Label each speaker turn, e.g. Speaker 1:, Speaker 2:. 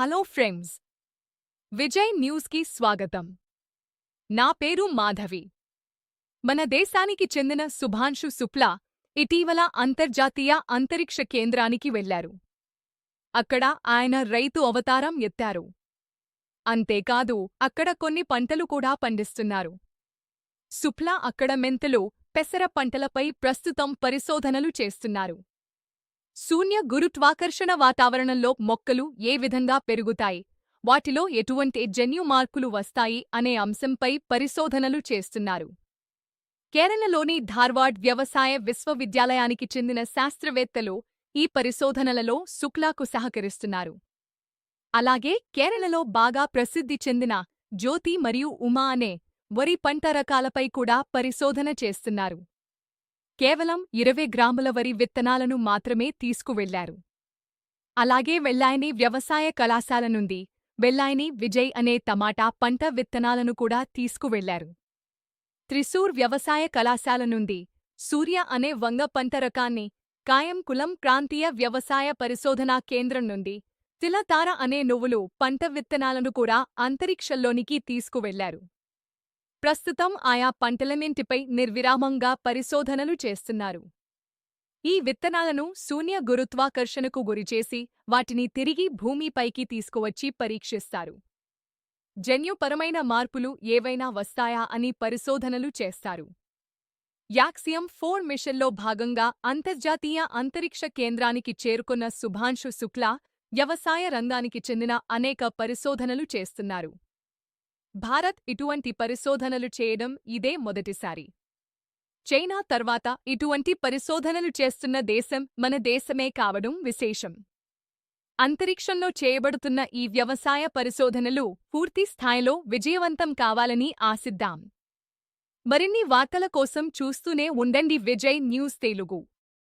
Speaker 1: Hello friends. Vijay న్యూస్కి స్వాగతం. నా పేరు మాధవి. మన దేశానికి చెందిన సుభాన్షు శుక్లా ఇటీవల అంతర్జాతీయ అంతరిక్ష కేంద్రానికి వెళ్ళారు అక్కడ ఆయన రైతు అవతారం ఎత్తారు. అంతేకాదు అక్కడ కొన్ని పంటలు కూడా పండిస్తున్నారు. శుక్లా అక్కడ మెంతలు పెసర పంటలపై ప్రస్తుతం పరిశోధనలు చేస్తున్నారు. శూన్య గురుత్వాకర్షణ వాతావరణంలో మొక్కలు ఏ విధంగా పెరుగుతాయి? వాటిలో ఎటువంటి జన్యు మార్పులు వస్తాయి అనే అంశంపై పరిశోధనలు చేస్తున్నారు. కేరళలోని ధార్వాడ్ వ్యవసాయ విశ్వవిద్యాలయానికి చెందిన శాస్త్రవేత్తలు ఈ పరిశోధనలలో శుక్లాకు సహకరిస్తున్నారు. అలాగే కేరళలో బాగా ప్రసిద్ధి చెందిన జ్యోతి మరియు ఉమా అనే వరి పంట రకాలపై కూడా పరిశోధన చేస్తున్నారు. కేవలం ఇరవై గ్రాముల వరి విత్తనాలను మాత్రమే తీసుకువెళ్ళారు. అలాగే వెళ్ళాయని వ్యవసాయ కళాశాల నుండి వెళ్ళాయని విజయ్ అనే టమాటా పంట విత్తనాలను కూడా తీసుకువెళ్ళారు. త్రిశూర్ వ్యవసాయ కళాశాల నుండి సూర్య అనే వంగ పంట రకాన్ని కాయం కులం ప్రాంతీయ వ్యవసాయ పరిశోధనా కేంద్రం నుండి తిలతార అనే నువ్వులు పంట విత్తనాలను కూడా అంతరిక్షంలోనికి తీసుకువెళ్ళారు. ప్రస్తుతం ఆయా పంటలన్నింటిపై నిర్విరామంగా పరిశోధనలు చేస్తున్నారు. ఈ విత్తనాలను శూన్య గురుత్వాకర్షణకు గురిచేసి వాటిని తిరిగి భూమిపైకి తీసుకువచ్చి పరీక్షిస్తారు. జన్యుపరమైన మార్పులు ఏవైనా వస్తాయా అని పరిశోధనలు చేస్తారు. యాక్సియం ఫోర్ మిషన్లో భాగంగా అంతర్జాతీయ అంతరిక్ష కేంద్రానికి చేరుకున్న శుభాంశు శుక్లా వ్యవసాయ రంగానికి చెందిన అనేక పరిశోధనలు చేస్తున్నారు. భారత్ ఇటువంటి పరిశోధనలు చేయడం ఇదే మొదటిసారి. చైనా తర్వాత ఇటువంటి పరిశోధనలు చేస్తున్న దేశం మన దేశమే కావడం విశేషం. అంతరిక్షంలో చేయబడుతున్న ఈ వ్యవసాయ పరిశోధనలు పూర్తి స్థాయిలో విజయవంతం కావాలని ఆశిద్దాం. మరిన్ని వార్తల కోసం చూస్తూనే ఉండండి విజయ్ న్యూస్ తెలుగు.